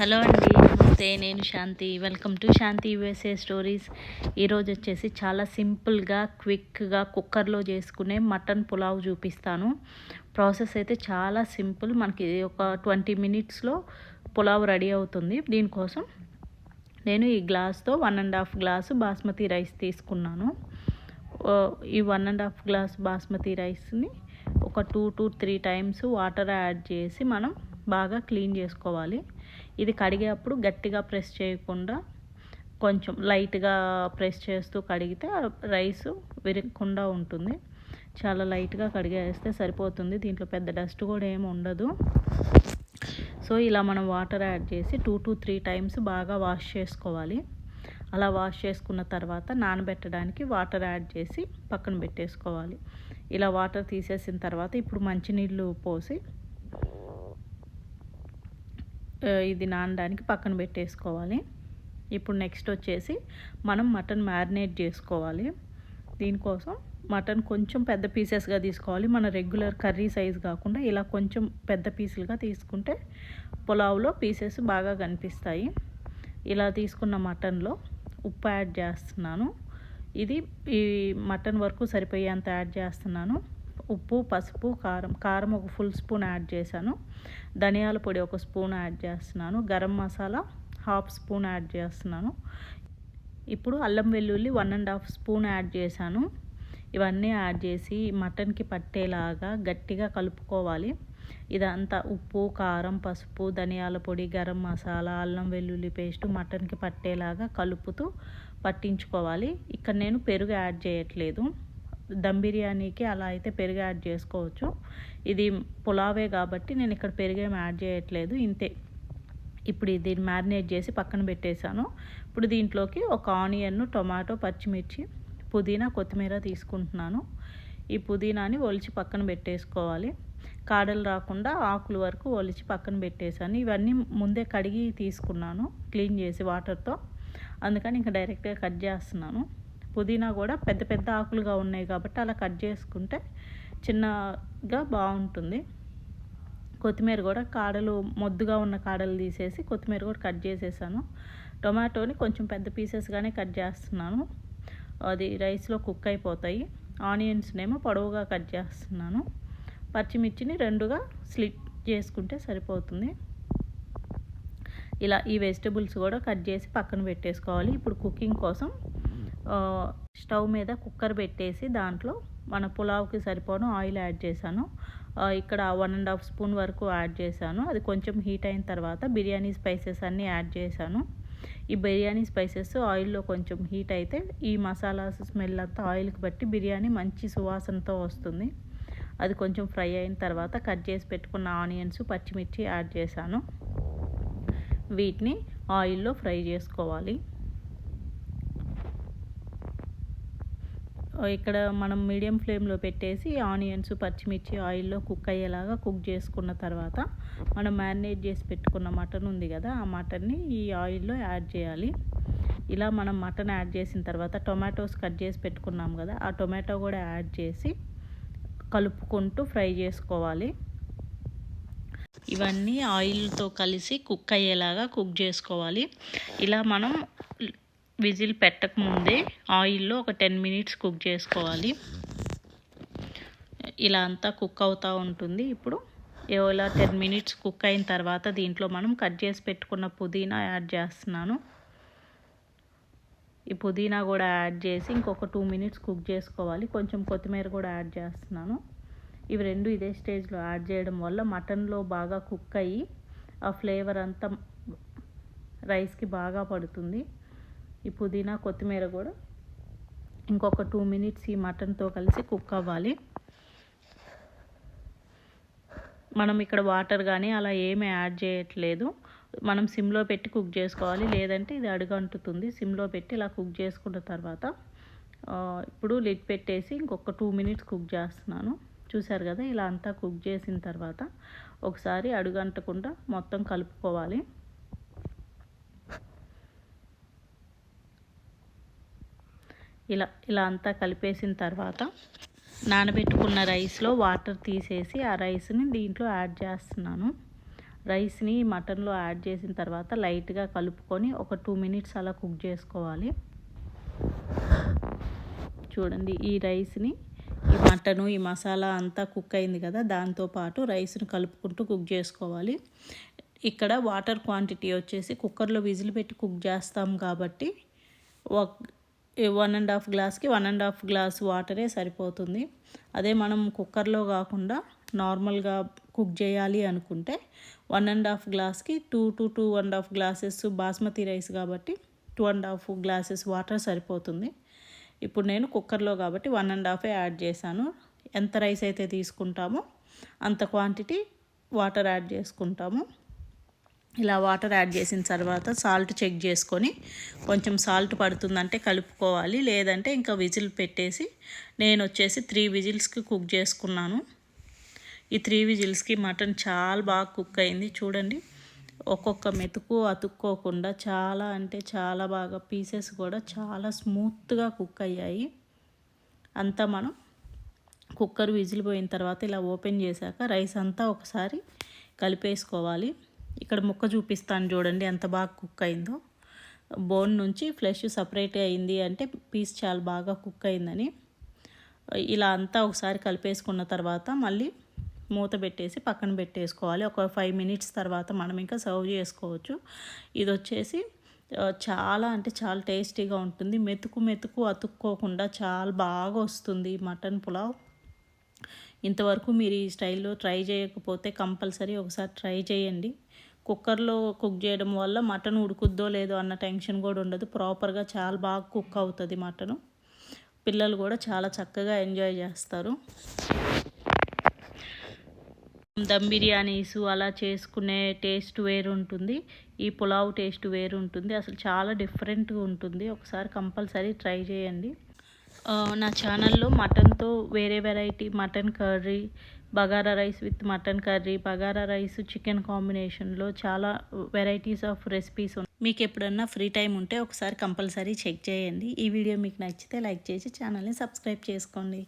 Hello అండి నమస్తే నేను Shanti. Welcome to Shanti USA stories. ఈరోజు వచ్చేసి చాలా సింపుల్గా క్విక్గా కుక్కర్లో చేసుకునే మటన్ పులావ్ చూపిస్తాను. ప్రాసెస్ అయితే చాలా సింపుల్. మనకి ఒక ట్వంటీ మినిట్స్లో పులావ్ రెడీ అవుతుంది. దీనికోసం నేను ఈ గ్లాస్తో one and half glass basmati rice తీసుకున్నాను. ఈ one and half glass basmati రైస్ని ఒక two to three times water add చేసి మనం బాగా క్లీన్ చేసుకోవాలి. ఇది కడిగేటప్పుడు గట్టిగా ప్రెస్ చేయకుండా కొంచెం లైట్గా ప్రెస్ చేస్తూ కడిగితే రైస్ విరగకుండా ఉంటుంది. చాలా లైట్గా కడిగేస్తే సరిపోతుంది. దీంట్లో పెద్ద డస్ట్ కూడా ఏమి ఉండదు. సో ఇలా మనం వాటర్ యాడ్ చేసి టూ టు త్రీ టైమ్స్ బాగా వాష్ చేసుకోవాలి. అలా వాష్ చేసుకున్న తర్వాత నానబెట్టడానికి వాటర్ యాడ్ చేసి పక్కన పెట్టేసుకోవాలి. ఇలా వాటర్ తీసేసిన తర్వాత ఇప్పుడు మంచినీళ్ళు పోసి ఇది నానడానికి పక్కన పెట్టేసుకోవాలి. ఇప్పుడు నెక్స్ట్ వచ్చేసి మనం మటన్ మ్యారినేట్ చేసుకోవాలి. దీనికోసం మటన్ కొంచెం పెద్ద పీసెస్గా తీసుకోవాలి. మన రెగ్యులర్ కర్రీ సైజ్ కాకుండా ఇలా కొంచెం పెద్ద పీసులుగా తీసుకుంటే పులావ్లో పీసెస్ బాగా కనిపిస్తాయి. ఇలా తీసుకున్న మటన్లో ఉప్పు యాడ్ చేస్తున్నాను. ఇది ఈ మటన్ వరకు సరిపోయేంత యాడ్ చేస్తున్నాను. ఉప్పు పసుపు కారం. కారం ఒక ఫుల్ స్పూన్ యాడ్ చేశాను. ధనియాల పొడి ఒక స్పూన్ యాడ్ చేస్తున్నాను. Garam masala half spoon add చేస్తున్నాను. ఇప్పుడు అల్లం వెల్లుల్లి one and half spoon add చేశాను. ఇవన్నీ యాడ్ చేసి మటన్కి పట్టేలాగా గట్టిగా కలుపుకోవాలి. ఇదంతా ఉప్పు కారం పసుపు ధనియాల పొడి గరం మసాలా అల్లం వెల్లుల్లి పేస్ట్ మటన్కి పట్టేలాగా కలుపుతూ పట్టించుకోవాలి. ఇక్కడ నేను పెరుగు యాడ్ చేయట్లేదు. దమ్ బిర్యానీకి అలా అయితే పెరుగు యాడ్ చేసుకోవచ్చు. ఇది పులావే కాబట్టి నేను ఇక్కడ పెరుగు యాడ్ చేయట్లేదు. ఇంతే. ఇప్పుడు దీన్ని మ్యారినేట్ చేసి పక్కన పెట్టేశాను. ఇప్పుడు దీంట్లోకి ఒక ఆనియన్ టొమాటో పచ్చిమిర్చి పుదీనా కొత్తిమీర తీసుకుంటున్నాను. ఈ పుదీనాని ఒలిచి పక్కన పెట్టేసుకోవాలి. కాడలు రాకుండా ఆకుల వరకు ఒలిచి పక్కన పెట్టేశాను. ఇవన్నీ ముందే కడిగి తీసుకున్నాను క్లీన్ చేసి వాటర్తో. అందుకని ఇంకా డైరెక్ట్గా కట్ చేస్తున్నాను. పుదీనా కూడా పెద్ద పెద్ద ఆకులుగా ఉన్నాయి కాబట్టి అలా కట్ చేసుకుంటే చిన్నగా బాగుంటుంది. కొత్తిమీర కూడా కాడలు మొద్దుగా ఉన్న కాడలు తీసేసి కొత్తిమీర కూడా కట్ చేసేసాను. టొమాటోని కొంచెం పెద్ద పీసెస్గానే కట్ చేస్తున్నాను. అది రైస్లో కుక్ అయిపోతాయి. ఆనియన్స్నేమో పొడవుగా కట్ చేస్తున్నాను. పచ్చిమిర్చిని రెండుగా స్లిట్ చేసుకుంటే సరిపోతుంది. ఇలా ఈ వెజిటబుల్స్ కూడా కట్ చేసి పక్కన పెట్టేసుకోవాలి. ఇప్పుడు కుకింగ్ కోసం స్టవ్ మీద కుక్కర్ పెట్టేసి దాంట్లో మన పులావ్కి సరిపోను ఆయిల్ యాడ్ చేశాను. ఇక్కడ వన్ అండ్ హాఫ్ స్పూన్ వరకు యాడ్ చేశాను. అది కొంచెం హీట్ అయిన తర్వాత బిర్యానీ స్పైసెస్ అన్నీ యాడ్ చేశాను. ఈ బిర్యానీ స్పైసెస్ ఆయిల్లో కొంచెం హీట్ అయితే ఈ మసాలాస్ స్మెల్ అంతా ఆయిల్కి బట్టి బిర్యానీ మంచి సువాసనతో వస్తుంది. అది కొంచెం ఫ్రై అయిన తర్వాత కట్ చేసి పెట్టుకున్న ఆనియన్స్ పచ్చిమిర్చి యాడ్ చేశాను. వీటిని ఆయిల్లో ఫ్రై చేసుకోవాలి. ఇక్కడ మనం మీడియం ఫ్లేమ్లో పెట్టేసి ఆనియన్స్ పచ్చిమిర్చి ఆయిల్లో కుక్ అయ్యేలాగా కుక్ చేసుకున్న తర్వాత మనం మ్యారినేట్ చేసి పెట్టుకున్న మటన్ ఉంది కదా ఆ మటన్ని ఈ ఆయిల్లో యాడ్ చేయాలి. ఇలా మనం మటన్ యాడ్ చేసిన తర్వాత టొమాటోస్ కట్ చేసి పెట్టుకున్నాం కదా ఆ టొమాటో కూడా యాడ్ చేసి కలుపుకుంటూ ఫ్రై చేసుకోవాలి. ఇవన్నీ ఆయిల్తో కలిసి కుక్ అయ్యేలాగా కుక్ చేసుకోవాలి. ఇలా మనం విజిల్ పెట్టకముందే ఆయిల్లో ఒక టెన్ మినిట్స్ కుక్ చేసుకోవాలి. ఇలా అంతా కుక్ అవుతూ ఉంటుంది. ఇప్పుడు ఇలా టెన్ మినిట్స్ కుక్ అయిన తర్వాత దీంట్లో మనం కట్ చేసి పెట్టుకున్న పుదీనా యాడ్ చేస్తున్నాను. ఈ పుదీనా కూడా యాడ్ చేసి ఇంకొక టూ మినిట్స్ కుక్ చేసుకోవాలి. కొంచెం కొత్తిమీర కూడా యాడ్ చేస్తున్నాను. ఇవి రెండు ఇదే స్టేజ్లో యాడ్ చేయడం వల్ల మటన్లో బాగా కుక్ అయ్యి ఆ ఫ్లేవర్ అంతా రైస్కి బాగా పడుతుంది. ఈ పుదీనా కొత్తిమీర కూడా ఇంకొక టూ మినిట్స్ ఈ మటన్తో కలిసి కుక్ అవ్వాలి. మనం ఇక్కడ వాటర్ కానీ అలా ఏమీ యాడ్ చేయట్లేదు. మనం సిమ్లో పెట్టి కుక్ చేసుకోవాలి. లేదంటే ఇది అడుగంటుతుంది. సిమ్లో పెట్టి ఇలా కుక్ చేసుకున్న తర్వాత ఇప్పుడు లిడ్ పెట్టేసి ఇంకొక టూ మినిట్స్ కుక్ చేస్తున్నాను. చూసారు కదా ఇలా అంతా కుక్ చేసిన తర్వాత ఒకసారి అడుగంటకుండా మొత్తం కలుపుకోవాలి. ఇలా ఇలా అంతా కలిపేసిన తర్వాత నానబెట్టుకున్న రైస్లో వాటర్ తీసేసి ఆ రైస్ని దీంట్లో యాడ్ చేస్తున్నాను. రైస్ని మటన్లో యాడ్ చేసిన తర్వాత లైట్గా కలుపుకొని ఒక టూ మినిట్స్ అలా కుక్ చేసుకోవాలి. చూడండి ఈ రైస్ని ఈ మటను ఈ మసాలా అంతా కుక్ అయింది కదా దాంతోపాటు రైస్ని కలుపుకుంటూ కుక్ చేసుకోవాలి. ఇక్కడ వాటర్ క్వాంటిటీ వచ్చేసి కుక్కర్లో విజిల్ పెట్టి కుక్ చేస్తాం కాబట్టి వన్ అండ్ హాఫ్ గ్లాస్కి వన్ అండ్ హాఫ్ గ్లాస్ వాటరే సరిపోతుంది. అదే మనం కుక్కర్లో కాకుండా నార్మల్గా కుక్ చేయాలి అనుకుంటే వన్ అండ్ హాఫ్ గ్లాస్కి two to two and half glasses basmati rice కాబట్టి two and half glasses water సరిపోతుంది. ఇప్పుడు నేను కుక్కర్లో కాబట్టి వన్ అండ్ హాఫే యాడ్ చేశాను. ఎంత రైస్ అయితే తీసుకుంటామో అంత క్వాంటిటీ వాటర్ యాడ్ చేసుకుంటాము. ఇలా వాటర్ యాడ్ చేసిన తర్వాత సాల్ట్ చెక్ చేసుకొని కొంచెం సాల్ట్ పడుతుందంటే కలుపుకోవాలి. లేదంటే ఇంకా విజిల్ పెట్టేసి నేను వచ్చేసి త్రీ విజిల్స్కి కుక్ చేసుకున్నాను. ఈ త్రీ విజిల్స్కి మటన్ చాలా బాగా కుక్ అయింది. చూడండి ఒక్కొక్క మెతుకు అతుక్కోకుండా చాలా అంటే చాలా బాగా పీసెస్ కూడా చాలా స్మూత్గా కుక్ అయ్యాయి. అంతా మనం కుక్కర్ విజిల్ పోయిన తర్వాత ఇలా ఓపెన్ చేశాక రైస్ అంతా ఒకసారి కలిపేసుకోవాలి. ఇక్కడ ముక్క చూపిస్తాను చూడండి ఎంత బాగా కుక్ అయిందో. బోన్ నుంచి ఫ్లెష్ సపరేట్ అయింది అంటే పీస్ చాలా బాగా కుక్ అయిందని. ఇలా అంతా ఒకసారి కలిపేసుకున్న తర్వాత మళ్ళీ మూత పెట్టేసి పక్కన పెట్టేసుకోవాలి. ఒక ఫైవ్ మినిట్స్ తర్వాత మనం ఇంకా సర్వ్ చేసుకోవచ్చు. ఇది వచ్చేసి చాలా అంటే చాలా టేస్టీగా ఉంటుంది. మెతుకు మెతుకు అతుక్కోకుండా చాలా బాగా వస్తుంది మటన్ పులావ్. ఇంతవరకు మీరు ఈ స్టైల్లో ట్రై చేయకపోతే కంపల్సరీ ఒకసారి ట్రై చేయండి. కుక్కర్లో కుక్ చేయడం వల్ల మటన్ ఉడుకుద్దో లేదో అన్న టెన్షన్ కూడా ఉండదు. ప్రాపర్గా చాలా బాగా కుక్ అవుతుంది మటను. పిల్లలు కూడా చాలా చక్కగా ఎంజాయ్ చేస్తారు. దమ్ బిర్యానీస్ అలా చేసుకునే టేస్ట్ వేరు ఉంటుంది ఈ పులావ్ టేస్ట్ వేరు ఉంటుంది అసలు చాలా డిఫరెంట్గా ఉంటుంది. ఒకసారి కంపల్సరీ ట్రై చేయండి. నా ఛానల్లో మటన్తో వేరే variety mutton curry bagara rice with mutton curry bagara rice chicken కాంబినేషన్లో చాలా వెరైటీస్ ఆఫ్ రెసిపీస్ మీకు ఎప్పుడన్నా ఫ్రీ టైం ఉంటే ఒకసారి కంపల్సరీ చెక్ చేయండి. ఈ వీడియో మీకు నచ్చితే లైక్ చేసి ఛానల్ని సబ్స్క్రైబ్ చేసుకోండి.